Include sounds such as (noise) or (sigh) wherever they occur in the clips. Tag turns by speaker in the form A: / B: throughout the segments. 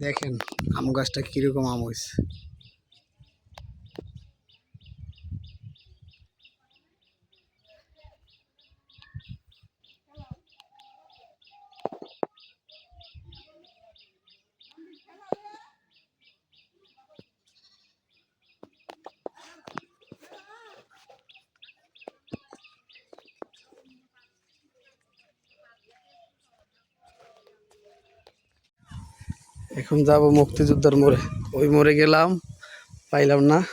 A: দেখেন আম গাছটা কীরকম আম হয়েছে এখন যাব মুক্তিযোদ্ধার মোড়ে। ওই মোড়ে গেলাম, পাইলাম না।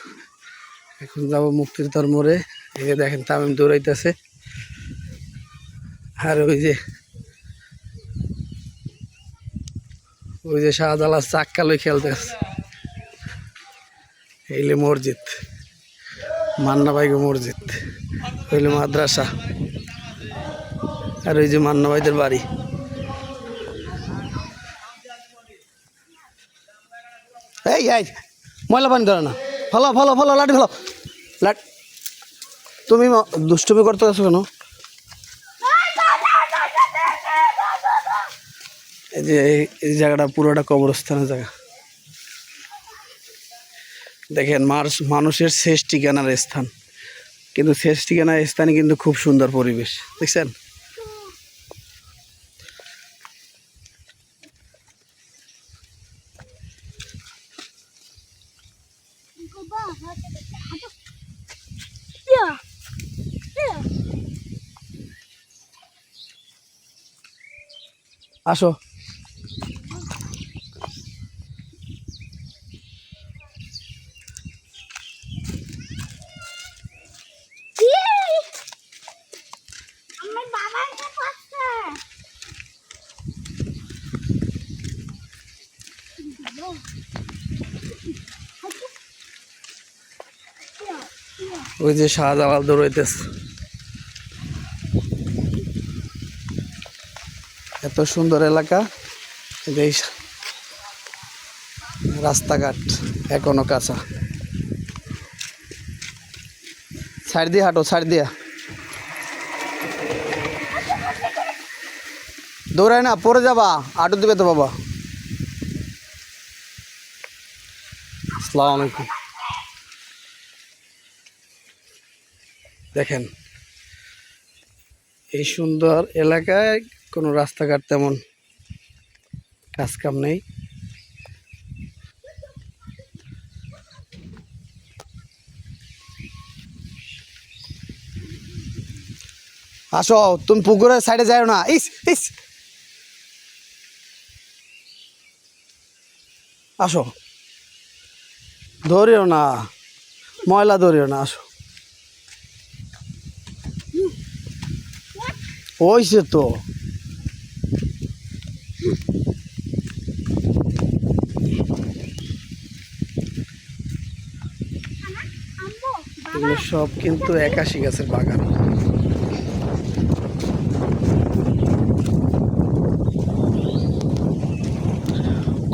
A: এখন যাব মুক্তিযোদ্ধার মোড়ে। এই যে দেখেন, তামিম দৌড়াইতেছে। আর ওই যে ওই যে শাহজালাল চাক্কা লই খেলতেছে। এইলে মসজিদ। মান্না বাইগো মসজিদ হইলে মাদ্রাসা। আর ওই যে মান্না ভাইদের বাড়ি। এই এই, ময়লা পানি ধরে না। ফলো ফলো ফলো, লাঠি ফলো। লাট তুমি দুষ্টুমি করতে আছো কেন? এই যে, এই জায়গাটা পুরোটা কবরস্থানের জায়গা। দেখেন, মানুষ, মানুষের শেষ ঠিকানার স্থান। কিন্তু শেষ ঠিকানার স্থানে কিন্তু খুব সুন্দর পরিবেশ। দেখছেন? আসো। ওই যে শাহজালাল দৌড়াইতেছে। এত সুন্দর এলাকা, এই রাস্তাঘাট এখনও কাঁচা। ছাড় দিয়ে হাঁটো, ছাড় দিয়া। দৌড়ায় না পরে যাবা আটু দিবে তো বাবা। আসসালামু দেখেন, এই সুন্দর এলাকায় কোনো রাস্তাঘাট তেমন কাজকাম নেই। আসো, তুমি পুকুরের সাইডে যাও না। ইস ইস। আসো। ধরিও না। ময়লা ধরিও না, আসো। হয়েছে তো। সব কিন্তু একাশি গাছের বাগান।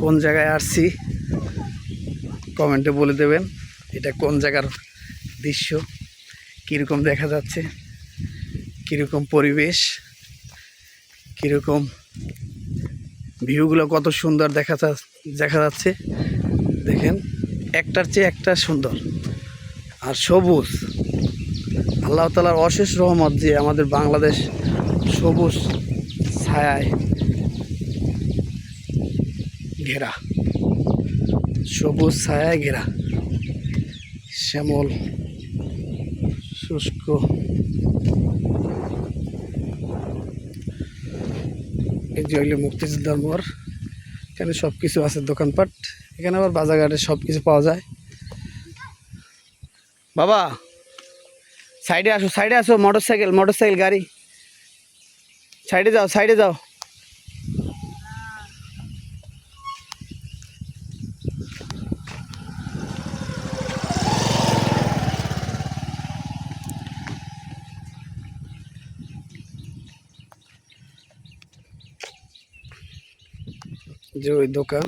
A: কোন জায়গায় আসছি কমেন্টে বলে দেবেন, এটা কোন জায়গার দৃশ্য, কীরকম দেখা যাচ্ছে, কীরকম পরিবেশ, কীরকম ভিউগুলো কত সুন্দর দেখা দেখা যাচ্ছে। দেখেন, একটার চেয়ে একটা সুন্দর। আর সবুজ। আল্লাহ তালার অশেষ রহমত যে আমাদের বাংলাদেশ সবুজ ছায়ায় ঘেরা। সবুজ ছায়ায় ঘেরা। শ্যামল, শুষ্ক। যে হইলে মুক্তিযোদ্ধার মোড় এখানে সব কিছু আছে দোকানপাট, এখানে আবার বাজারঘাটে সব কিছু পাওয়া যায়। বাবা, সাইডে আসো সাইডে আসো মোটর সাইকেল মোটর সাইকেল গাড়ি। সাইডে যাও সাইডে যাও। যে ওই দোকান,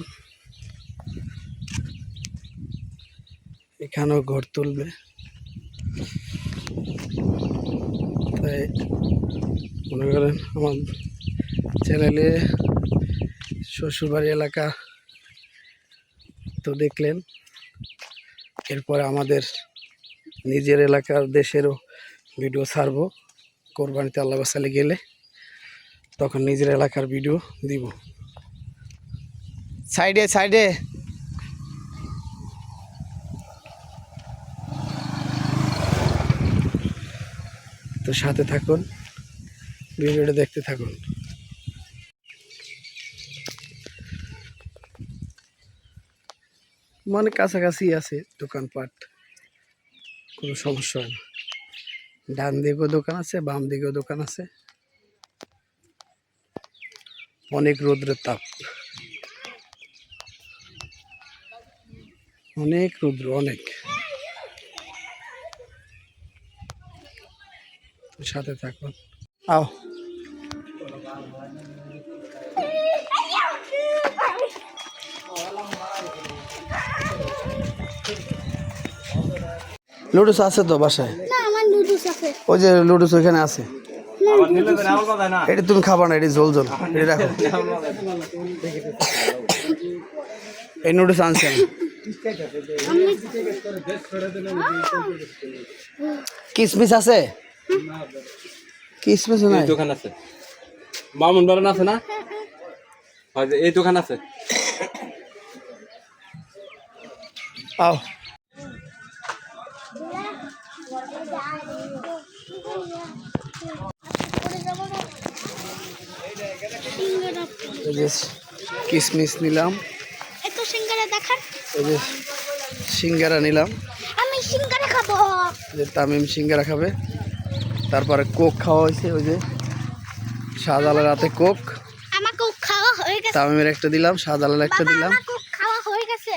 A: এখানেও ঘর তুলবে। তাই মনে করেন আমার চ্যানেলে শ্বশুরবাড়ি এলাকা তো দেখলেন, এরপরে আমাদের নিজের এলাকার দেশেরও ভিডিও ছাড়বো, কোরবানিতে আল্লাহ বাসালে গেলে তখন নিজের এলাকার ভিডিও দিব। সাইডে সাইডে। তো সাথে থাকুন, ভিডিওটা দেখতে থাকুন। মানে কাছাকাছি আছে দোকানপাট, কোনো সমস্যা হয় না। ডান দিকেও দোকান আছে, বাম দিকেও দোকান আছে। অনেক রৌদ্রের তাপ। অনেক রৌদ্র অনেক। সাথে থাকুন। আও। লুডুস আছে তো বাসায়? ওই যে লুডুস ওইখানে আছে। এটা তুমি খাবা না এটা ঝোল ঝোল এটা রাখো। (laughs) এই নুডুস আনছি আমি কিসমিস আছে? কিসমিস নাই।
B: দোকান আছে। মামুন বাগান আছে না? হয় এই দোকান আছে।
A: আও কিসমিস নিলাম। এই যে সিঙ্গারা নিলাম।
C: আমি সিঙ্গারা খাব।
A: যে তামিম সিঙ্গারা খাবে। তারপরে কোক খাওয়া হয়েছে ওই যে শাহজালাল রাতে কোক।
C: আমাকেও খাওয়া হয়ে গেছে।
A: তামিমের একটা দিলাম শাহজালাল একটা দিলাম।
C: আমাকেও খাওয়া হয়ে গেছে।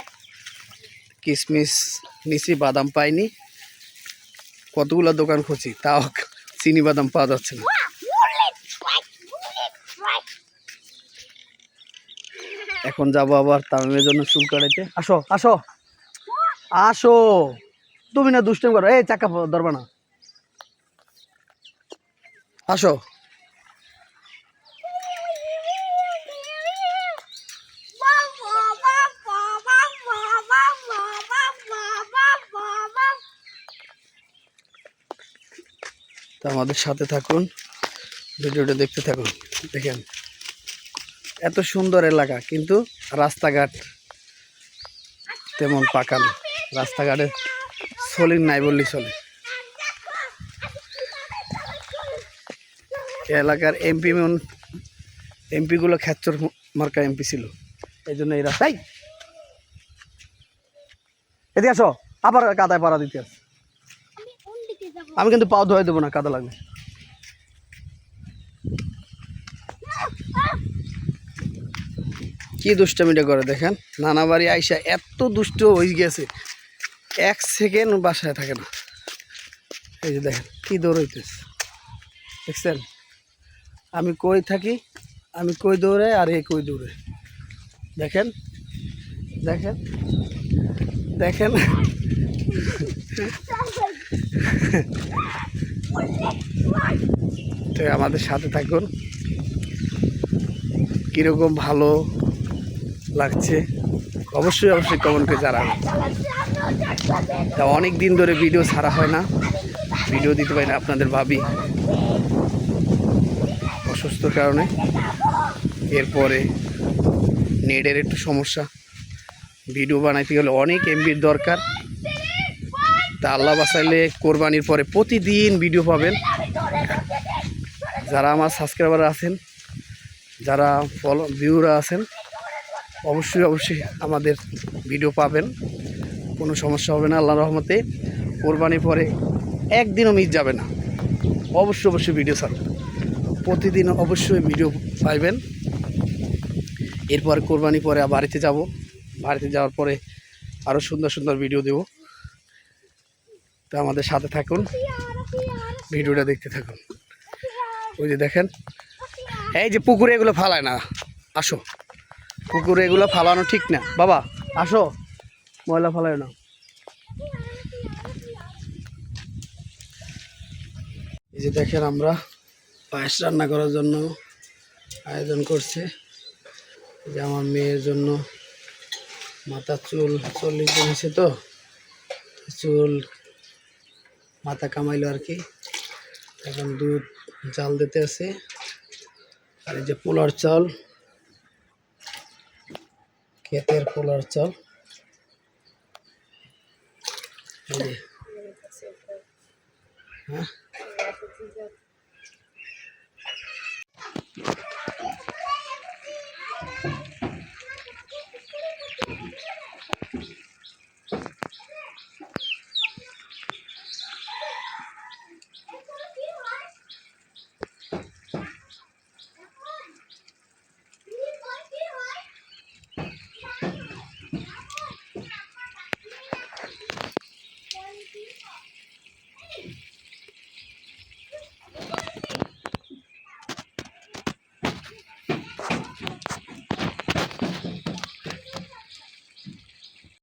A: কিশমিশ নিছি বাদাম পাইনি। কতগুলো দোকান খুঁজি তাও চিনি বাদাম পাওয়া যাচ্ছে না। এখন যাব আবার তামিমের জন্য চুল কাটাইতে। আসো আসো। আসো। তুমি না দুষ্টাম করো। এই চাকা ধরবা না। আসো। আমাদের সাথে থাকুন। ভিডিওটা দেখতে থাকুন। দেখেন। এত সুন্দর এলাকা, কিন্তু রাস্তাঘাট তেমন পাকা না। রাস্তাঘাটে সলিন নাই বললেই চলে। এলাকার এমপি এমপিগুলো খ্যাচর মার্কা এমপি ছিল। এই জন্য এই রাস্তায় এদিকে আসো, আবার কাদায় পাড়া দিতে আস
C: আমি
A: কিন্তু পাও ধোয়াই দেবো না, কাদা লাগবে। কি দুষ্টামিটা করে দেখেন? নানা বাড়ি আইসা এত দুষ্ট হয়ে গেছে, এক সেকেন্ড বাসায় থাকে না। এই যে দেখেন, কী দৌড়াইতেছে দেখছেন? আমি কই থাকি, আমি কই দৌড়ে আর এই কই দৌড়ে। দেখেন? দেখেন? দেখেন? তো আমাদের সাথে থাকুন। কীরকম ভালো লাগছে। অবশ্যই অবশ্যই কমেন্ট করে জানাবেন। তা অনেক দিন ধরে ভিডিও ছাড়া হয় না। ভিডিও দিতে পারি না আপনাদের ভাবি। অসুস্থর কারণে। এরপরে নেটের একটু সমস্যা। ভিডিও বানাইতে গেলে অনেক এমবির দরকার। তা আল্লাহ বাসাইলে কোরবানির পরে প্রতিদিন ভিডিও পাবেন। যারা আমার সাবস্ক্রাইবার আছেন, যারা ফলো ভিউরা আছেন অবশ্যই অবশ্যই আমাদের ভিডিও পাবেন। কোনো সমস্যা হবে না আল্লাহ রহমতে। কোরবানির পরে একদিনও মিস যাবে না। অবশ্যই অবশ্যই ভিডিও ছাড়ব প্রতিদিন অবশ্যই ভিডিও পাইবেন। এরপর কোরবানি পরে বাড়িতে যাব। বাড়িতে যাওয়ার পরে আরও সুন্দর সুন্দর ভিডিও দেব। তো আমাদের সাথে থাকুন। ভিডিওটা দেখতে থাকুন। ওই যে দেখেন, এই যে পুকুরে এগুলো ফালায় না। আসো। পুকুরে এগুলো ফালানো ঠিক না। বাবা, আসো। ময়লা ফালায় না এই যে দেখেন আমরা পায়েস রান্না করার জন্য আয়োজন করছে। যে আমার মেয়ের জন্য মাথা চুল চল্লিশ দিন হয়েছে তো। চুল মাথা কামাইলো আর কি। এখন দুধ জাল দিতে আছে। আর এই যে পোলার চাল ক্ষেতের পোলার চাল। হ্যাঁ?